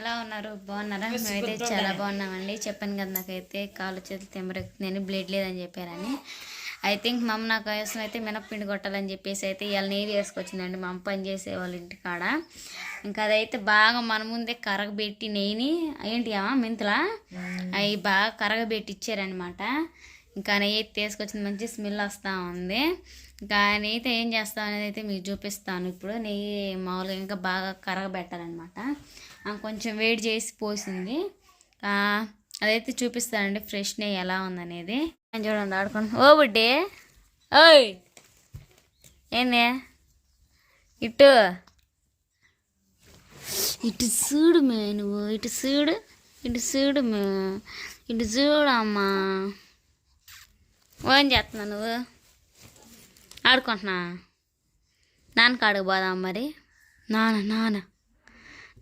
ఎలా ఉన్నారు? బాగున్నారా? మేమైతే చాలా బాగున్నామండి. చెప్పాను కదా నాకైతే కాళ్ళు చేతులు తెమ్మరెక్కుతున్నాయని బ్లేడ్ లేదని చెప్పారని. ఐ థింక్ మా అమ్మ నా కోసం అయితే మినప్పిండి కొట్టాలని చెప్పేసి అయితే ఇవాళ నీరు వేసుకొచ్చిందండి. మా అమ్మ పని చేసే వాళ్ళ ఇంటి కాడ. ఇంకా అదైతే బాగా మన ముందే కరగబెట్టి నెయ్యిని ఏంటి అమ్మా మెంతులా? అవి బాగా కరగబెట్టి ఇచ్చారనమాట ఇంకా నెయ్యి అయితే తీసుకొచ్చింది మంచి స్మెల్ వస్తూ ఉంది. ఇంకా నెయ్యితో ఏం చేస్తాం అనేది అయితే మీకు చూపిస్తాను ఇప్పుడు. నెయ్యి మామూలుగా ఇంకా బాగా కరగబెట్టాలన్నమాట. కొంచెం వేడి చేసి పోసింది. అదైతే చూపిస్తానండి ఫ్రెష్ నెయ్యి ఎలా ఉందనేది. చూడండి ఆడుకోండి ఓ బుడ్డి. ఓయ్. ఏంది? ఇటు. ఇటు చూడు మే నువ్వు. ఇటు చూడు. ఇటు చూడు మే. ఇటు చూడమ్మా ఏం చేస్తున్నావు నువ్వు? ఆడుకుంటున్నా నాన్న కాడికి పోదాం మరి. నాన్న నాన్న.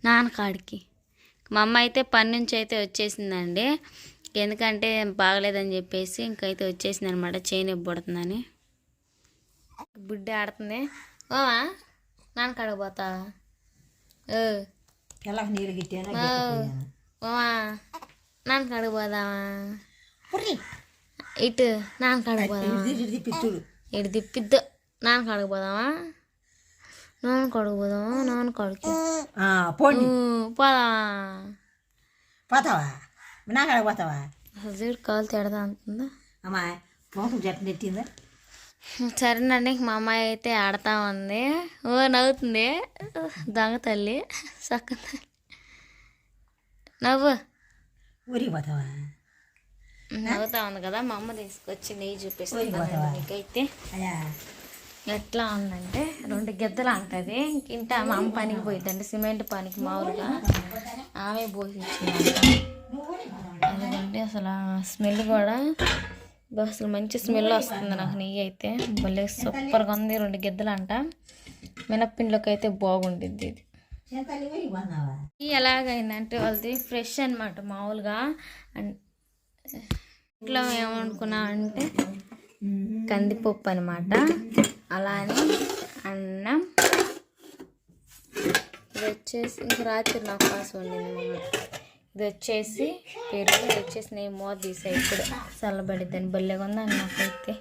నాన్న కాడికి మా అమ్మ అయితే పని నుంచి అయితే వచ్చేసిందండి. ఎందుకంటే బాగలేదని చెప్పేసి ఇంకైతే వచ్చేసింది అనమాట చేయి పుడుతుందని. బుడ్డ ఆడుతుంది. ఓమా నాన్న ఎలా నీళ్ళు గిట్టానా ఓమా నాన్న కాడికి పోదామా? ఇటు నాన్న పిత్తుడు ఇటు తిప్పిద్దు. నాన్న కాడికి పోదామా? నాన్న కాడికి పోదామా నాన్న కాడికి పోండి. ఊ, పోదామా పోతావా? నా కాడ పోతావా? అసలు చూడు కాలు తేడదా అంటుందా? అమ్మా నెట్టిందా? సరేనండి మా అమ్మాయి అయితే ఆడుతా ఉంది. ఓ నవ్వుతుంది. దొంగ తల్లి సక్క తల్లి. నవ్వు. ఊరికి పోతావా? నవ్వుతా ఉంది కదా మా అమ్మ తీసుకొచ్చి నెయ్యి చూపిస్తుంది అయ్యా. ఎట్లా ఉందంటే రెండు గిద్దలు అంటది. ఇంట మా అమ్మ పనికి పోయిందండి సిమెంట్ పనికి మామూలుగా ఆమె పోసి ఇచ్చిందంట అసలు స్మెల్ కూడా అసలు మంచి స్మెల్ వస్తుంది నాకు నెయ్యి అయితే. భలే సూపర్గా ఉంది రెండు గిద్దలు అంట. మినప్పిండిలోకి అయితే బాగుంటుంది ఇది ఎలాగైందంటే వాళ్ళది ఫ్రెష్ అనమాట మామూలుగా. ఇంట్లో ఏమనుకున్నా అంటే కందిపప్పు అనమాట అలానే అన్నం. ఇది వచ్చేసి ఇంక రాత్రి నాకు కాసు వండింది ఇది వచ్చేసి పెరుగు ఇది వచ్చేసి నేను మూత తీసా ఇప్పుడు. చల్లబడిద్దని భలేగా ఉందని నాకైతే.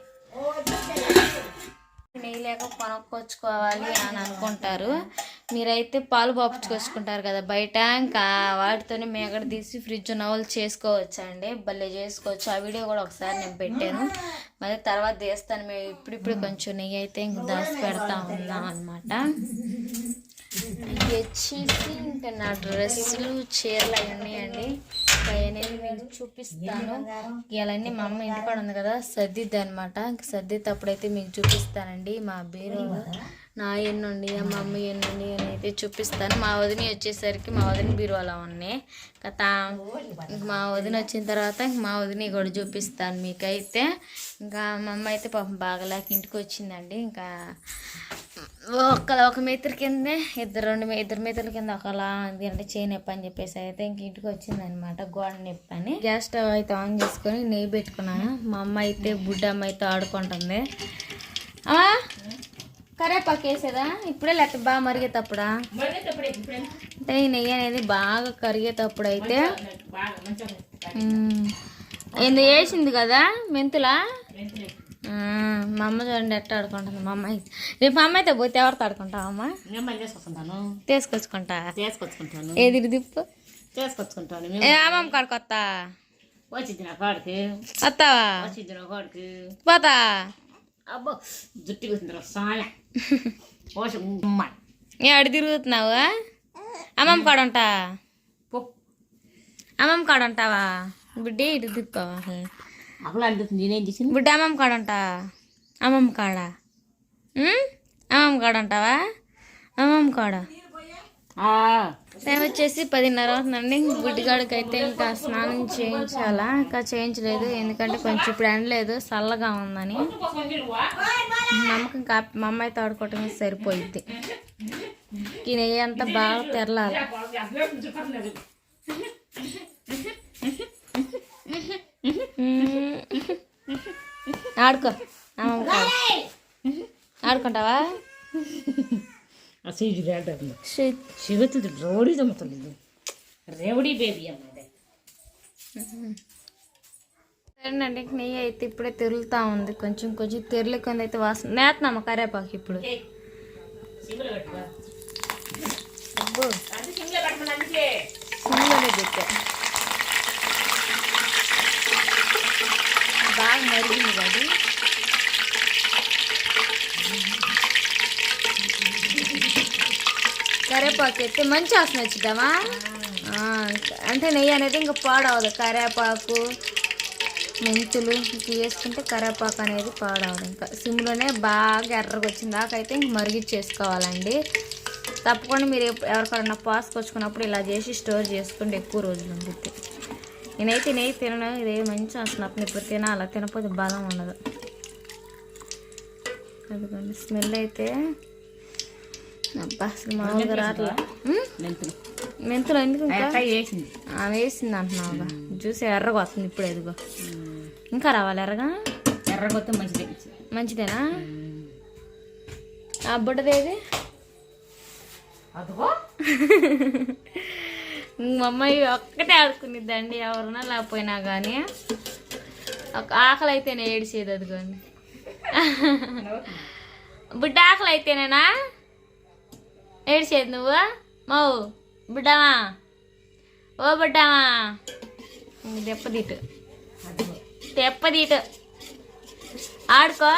నెయ్యి లేక కొనుక్కొచ్చుకోవాలి అని అనుకుంటారు. మీరైతే పాలు బాపుచ్చుకొచ్చుకుంటారు కదా బయట ఇంకా వాటితోనే మేకడ తీసి ఫ్రిడ్జ్ నవ్వులు చేసుకోవచ్చు అండి భలే చేసుకోవచ్చు. ఆ వీడియో కూడా ఒకసారి నేను పెట్టాను. మరి తర్వాత తీస్తాను మేము ఇప్పుడిప్పుడు కొంచెం నెయ్యి అయితే ఇంక దాచి పెడతా ఉన్నాం అనమాట ఇది వచ్చేసి ఇంకా నా డ్రెస్సులు చీరలు అవి ఉన్నాయండి అవన్నీ మీకు చూపిస్తాను. ఇవన్నీ మా అమ్మ ఇంటికాడ ఉంది కదా సర్దిద్ది అనమాట ఇంక సర్దిద్దేటప్పుడు మీకు చూపిస్తానండి మా బీరువాలో. నా ఎన్నుండి మా అమ్మ ఎన్నుండి అని అయితే చూపిస్తాను. మా వదిన వచ్చేసరికి మా వదిన బీరువాలో ఉన్నాయి తా మా వదిన వచ్చిన తర్వాత ఇంక మా వదిన కూడా చూపిస్తాను మీకైతే. ఇంకా మా అమ్మ అయితే పాపం బాగలేక ఇంటికి వచ్చిందండి. ఇంకా ఒక ఒక మీటర్ కిందే ఇద్దరు రెండు ఇద్దరు మీటర్ల కింద ఒకలా ఉంది. అంటే చేయి నొప్పి అని చెప్పేసి అయితే ఇంక ఇంటికి వచ్చిందనమాట. గోడ నొప్పి అని. గ్యాస్ స్టవ్ అయితే ఆన్ చేసుకొని నెయ్యి పెట్టుకున్నాను. మా అమ్మ అయితే బుడ్డమ్మ అయితే ఆడుకుంటుంది. అమ్మా కరేపాకు వేసేదా ఇప్పుడే లేకపోతే బాగా మరిగేటప్పుడా? అంటే ఈ నెయ్యి అనేది బాగా కరిగేటప్పుడు. అయితే ఇది వేసింది కదా మెంతులా? మా అమ్మ చూడండి ఎట్ట ఆడుకుంటుంది మా అమ్మ అయితే రేపు మా అమ్మ అయితే పోతే ఎవరితో ఆడుకుంటావా అమ్మ తీసుకొచ్చుకుంటా. చేసుకొచ్చుకుంటాను ఏది దిప్పు చేసుకొచ్చుకుంటాను ఏ అమ్మమ్మ కాడుకొత్తా వచ్చింది నా కాడికి. వస్తావా వచ్చింది నా కాడికి. పోతా? అబ్బో జుట్టు కూర్చుంటారు సాయ. పోషం. ఏ అడి తిరుగుతున్నావు? అమ్మమ్మ కాడ ఉంటా పో. అమ్మమ్మ కాడ ఉంటావా బుడ్డి ఇటు దిప్పావా అప్పుడు అంటుంది నేనేం చేసింది? బుడ్డి అమ్మమ్మ కాడ ఉంటా అమ్మమ్మ కాడ? అమ్మమ్మ కాడ ఉంటావా అమ్మమ్మ కాడ? టైం వచ్చేసి పదిన్నర అవుతుందండి. గుడ్డిగాడికి అయితే ఇంకా స్నానం చేయించాలా? ఇంకా చేయించలేదు. ఎందుకంటే కొంచెం ఇప్పుడు ఎండలేదు చల్లగా ఉందని. నమ్మకం కా మా అమ్మాయి ఆడుకోవటమే సరిపోయిద్ది. ఈ నెయ్యి అంతా బాగా తెరలాలి. ఆడుకో. ఆడుకుంటావా? సీజు అంటుంది షిట్. సిగుతుంది రోడి తమ్ముతుంది రేవడి బేబీ అన్నది సరేనండి నెయ్యి అయితే ఇప్పుడే తెరులుతా ఉంది. కొంచెం కొంచెం తెరులు కొంత అయితే వాసన నేతనమ్మ కరేపాకు ఇప్పుడు. సిమ్లో పెట్టా బాగా మరిగింది అది కరేపాకు ఎత్తే మంచి వాసన వచ్చిద్దామా? అంటే నెయ్యి అనేది ఇంకా పాడవదు. కరేపాకు మెంతులు ఇవి వేసుకుంటే కరేపాకు అనేది పాడవదు ఇంకా. సిమ్లోనే బాగా ఎర్రగా వచ్చింది దాకైతే ఇంక మరిగిచ్చేసుకోవాలండి తప్పకుండా మీరు ఎవరికైనా పాసుకొచ్చుకున్నప్పుడు ఇలా చేసి స్టోర్ చేసుకుంటే ఎక్కువ రోజులు ఉంటుంది నేనైతే నెయ్యి తినను ఇదే మంచి వాసన. ఇప్పుడు తినాలా తినకపోతే బలం ఉండదు. అదిగోండి స్మెల్ అయితే అబ్బా అసలు మామూలుగా? మెంతులు ఎందుకు అక్క వేసింది అంటున్నావుగా. జ్యూస్ ఎర్రగా వస్తుంది ఇప్పుడు ఎదుగో ఇంకా రావాలి ఎర్రగా? ఎర్రగొత్త మంచిది మంచిదేనా? ఆ బుడ్డదేది మా అమ్మాయి ఒక్కటే ఆడుకునిద్దండి ఎవరున్నా లేకపోయినా కానీ ఒక ఆకలి అయితేనే ఏడిసేది అదిగోండి బుడ్డ ఆకలి అయితేనేనా ఏడ్చేది నువ్వు? మౌ బిడ్డమా? ఓ బిడ్డమా? దెప్పదీటు. అదిగో ఆడుకో.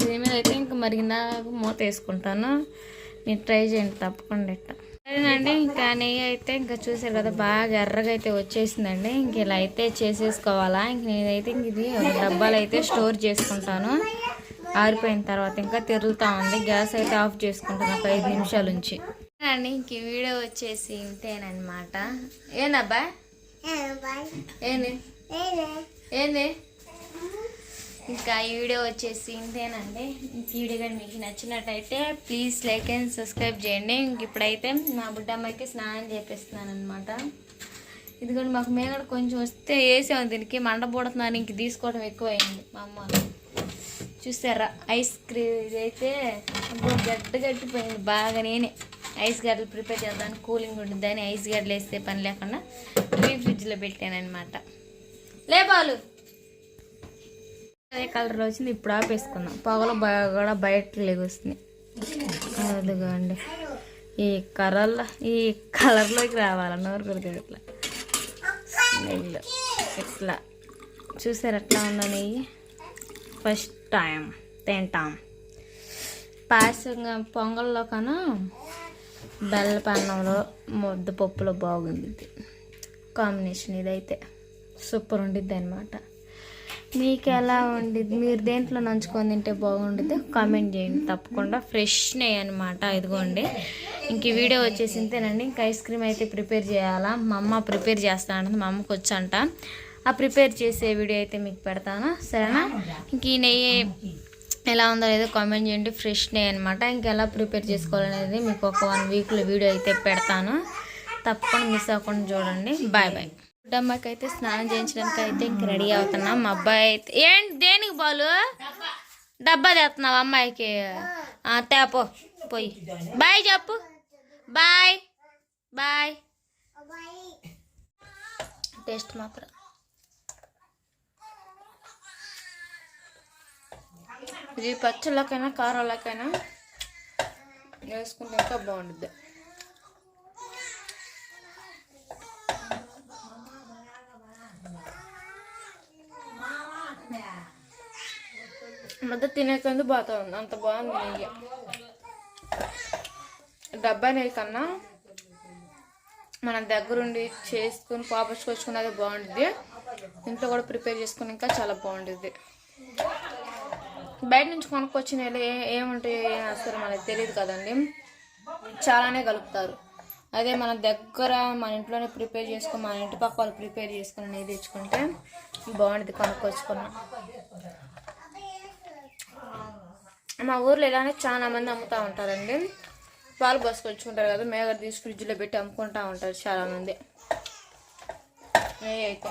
దీని మీద అయితే ఇంకా మరిగినాక మూత వేసుకుంటాను. మీరు ట్రై చేయండి తప్పకుండా ఇట్ట. సరేనండి ఇంకా నెయ్యి అయితే ఇంకా చూసారు కదా బాగా ఎర్రగా అయితే వచ్చేసిందండి. ఇంక ఇలా అయితే చేసేసుకోవాలా. ఇంక నేనైతే ఇంక ఇది డబ్బాలు అయితే స్టోర్ చేసుకుంటాను. ఆరిపోయిన తర్వాత ఇంకా తిరుగుతా ఉంది. గ్యాస్ అయితే ఆఫ్ చేసుకుంటాను ఒక ఐదు నిమిషాల నుంచి. అండి ఇంక ఈ వీడియో వచ్చేసి ఇంతేనమాట ఏందబ్బా? ఏంది? ఏంది? ఇంకా ఈ వీడియో వచ్చేసి ఇంతేనండి. ఇంక ఈ వీడియో కానీ మీకు నచ్చినట్టయితే ప్లీజ్ లైక్ అండ్ సబ్స్క్రైబ్ చేయండి. ఇంక ఇప్పుడైతే మా బుడ్డమ్మకి స్నానం చేపిస్తున్నాను అనమాట ఇదిగోండి మాకు మేగడ కొంచెం వస్తే వేసాము దీనికి. మండబోడుతున్నాను ఇంక తీసుకోవడం ఎక్కువైంది మా అమ్మ. చూసారా? ఐస్ క్రీమ్ ఇదైతే గడ్డ గట్టిపోయింది బాగా నేనే ఐస్ గడ్డలు ప్రిపేర్ చేద్దాను కూలింగ్ ఉంటుందని ఐస్ గడ్డలు వేస్తే పని లేకుండా ఫ్రీ ఫ్రిడ్జ్లో పెట్టాను లే బాలు. అదే కలర్ వచ్చింది ఇప్పుడు ఆపేసుకుందాం. పొగలు బాగా కూడా బయట లేకొస్తుంది అదిగోండి. ఈ కలర్లో ఈ కలర్లోకి రావాలి? నోరు కొడితే ఇట్లా స్మెల్ ఇట్లా. చూసారు ఎట్లా ఉందో నెయ్యి? ఫస్ట్ టైం తింటాం. పాయసంగా పొంగల్లో కన్నా బెల్లపన్నంలో ముద్దపప్పులో బాగుంది ఇది. కాంబినేషన్ ఇదైతే. సూపర్ ఉండిద్ది అనమాట మీకు ఎలా ఉండిద్ది? మీరు దేంట్లో నంచుకొని తింటే బాగుండిద్ది? కామెంట్ చేయండి. తప్పకుండా ఫ్రెష్ నెయ్యి అనమాట ఇదిగోండి. ఇంక ఈ వీడియో వచ్చేసి ఇంతేనండి ఇంకా ఐస్ క్రీమ్ అయితే ప్రిపేర్ చేయాలా? మా అమ్మ ప్రిపేర్ చేస్తా అంటుంది మా అమ్మకి వచ్చంట ఆ ప్రిపేర్ చేసే వీడియో అయితే మీకు పెడతాను. సరేనా? ఇంక ఈ నెయ్యి ఎలా ఉందో లేదో కామెంట్ చేయండి. ఫ్రెష్ నెయ్యి అనమాట ఇంకెలా ప్రిపేర్ చేసుకోవాలనేది మీకు ఒక వన్ వీక్లో వీడియో అయితే పెడతాను. తప్పకుండా మిస్ అవ్వకుండా చూడండి. Bye bye. అమ్మాయికి అయితే స్నానం చేయించడానికి అయితే ఇంక రెడీ అవుతున్నాం. మా అబ్బాయి అయితే ఏంటి దేనికి బాలు? డబ్బా తెస్తున్నావు అమ్మాయికి? తేపో పోయి. బాయ్ చెప్పు. బాయ్. బాయ్. టేస్ట్ మాత్రం. ఇది పచ్చళ్ళకైనా కారాలకైనా వేసుకుంటే ఇంకా బాగుంటుంది మధ్య తినేకందు బాగా ఉంది. అంత బాగుంది నెయ్యి. డబ్బా నెయ్యి కన్నా మన దగ్గరుండి చేసుకుని పాపచ్చుకొచ్చుకున్నది బాగుంటుంది ఇంట్లో కూడా ప్రిపేర్ చేసుకుని ఇంకా చాలా బాగుంటుంది బయట నుంచి కొనుక్కొచ్చిన ఏముంటాయి ఏం వేస్తారో మనకి తెలియదు కదండి. చాలానే కలుపుతారు. అదే మన దగ్గర మన ఇంట్లోనే ప్రిపేర్ చేసుకుని మన ఇంటి పక్క వాళ్ళు ప్రిపేర్ చేసుకుని నెయ్యి తెచ్చుకుంటే బాగుంటుంది కొనుక్కొచ్చుకున్నా. మా ఊర్లో ఇలానే చాలా మంది అమ్ముతూ ఉంటారండి. పాలు పోసుకొచ్చుకుంటారు కదా మేగడ తీసి ఫ్రిడ్జ్లో పెట్టి అమ్ముకుంటూ ఉంటారు చాలా మంది నెయ్యి అయితే.